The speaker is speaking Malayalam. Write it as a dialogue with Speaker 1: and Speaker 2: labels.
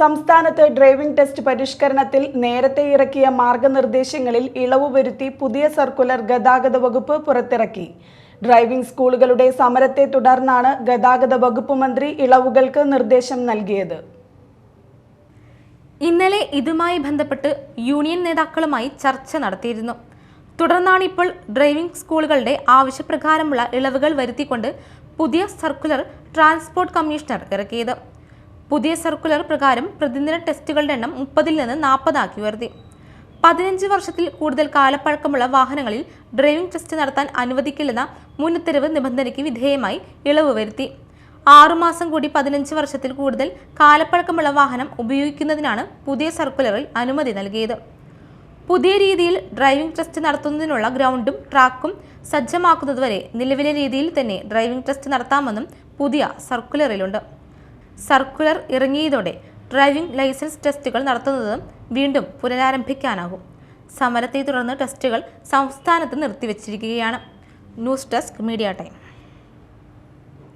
Speaker 1: സംസ്ഥാനത്ത് ഡ്രൈവിംഗ് ടെസ്റ്റ് പരിഷ്കരണത്തിൽ നേരത്തെ ഇറക്കിയ മാർഗനിർദ്ദേശങ്ങളിൽ ഇളവ് വരുത്തി പുതിയ സർക്കുലർ ഗതാഗത വകുപ്പ് പുറത്തിറക്കി. ഡ്രൈവിംഗ് സ്കൂളുകളുടെ സമരത്തെ തുടർന്നാണ് ഗതാഗത വകുപ്പ് മന്ത്രി ഇളവുകൾക്ക് നിർദ്ദേശം നൽകിയത്.
Speaker 2: ഇന്നലെ ഇതുമായി ബന്ധപ്പെട്ട് യൂണിയൻ നേതാക്കളുമായി ചർച്ച നടത്തിയിരുന്നു. തുടർന്നാണ് ഇപ്പോൾ ഡ്രൈവിംഗ് സ്കൂളുകളുടെ ആവശ്യപ്രകാരമുള്ള ഇളവുകൾ വരുത്തിക്കൊണ്ട് പുതിയ സർക്കുലർ ട്രാൻസ്പോർട്ട് കമ്മീഷണർ ഇറക്കിയത്. പുതിയ സർക്കുലർ പ്രകാരം പ്രതിദിന ടെസ്റ്റുകളുടെ എണ്ണം മുപ്പതിൽ നിന്ന് നാൽപ്പതാക്കി ഉയർത്തി. പതിനഞ്ച് വർഷത്തിൽ കൂടുതൽ കാലപ്പഴക്കമുള്ള വാഹനങ്ങളിൽ ഡ്രൈവിംഗ് ടെസ്റ്റ് നടത്താൻ അനുവദിക്കില്ലെന്ന മുൻ ഉത്തരവ് നിബന്ധനയ്ക്ക് വിധേയമായി ഇളവ് വരുത്തി. ആറുമാസം കൂടി പതിനഞ്ച് വർഷത്തിൽ കൂടുതൽ കാലപ്പഴക്കമുള്ള വാഹനം ഉപയോഗിക്കുന്നതിനാണ് പുതിയ സർക്കുലറിൽ അനുമതി നൽകിയത്. പുതിയ രീതിയിൽ ഡ്രൈവിംഗ് ടെസ്റ്റ് നടത്തുന്നതിനുള്ള ഗ്രൗണ്ടും ട്രാക്കും സജ്ജമാക്കുന്നതുവരെ നിലവിലെ രീതിയിൽ തന്നെ ഡ്രൈവിംഗ് ടെസ്റ്റ് നടത്താമെന്നും പുതിയ സർക്കുലറിലുണ്ട്. സർക്കുലർ ഇറങ്ങിയതോടെ ഡ്രൈവിംഗ് ലൈസൻസ് ടെസ്റ്റുകൾ നടത്തുന്നതും വീണ്ടും പുനരാരംഭിക്കാനാകും. സമരത്തെ തുടർന്ന് ടെസ്റ്റുകൾ സംസ്ഥാനത്ത് നിർത്തിവച്ചിരിക്കുകയാണ്. News desk media time.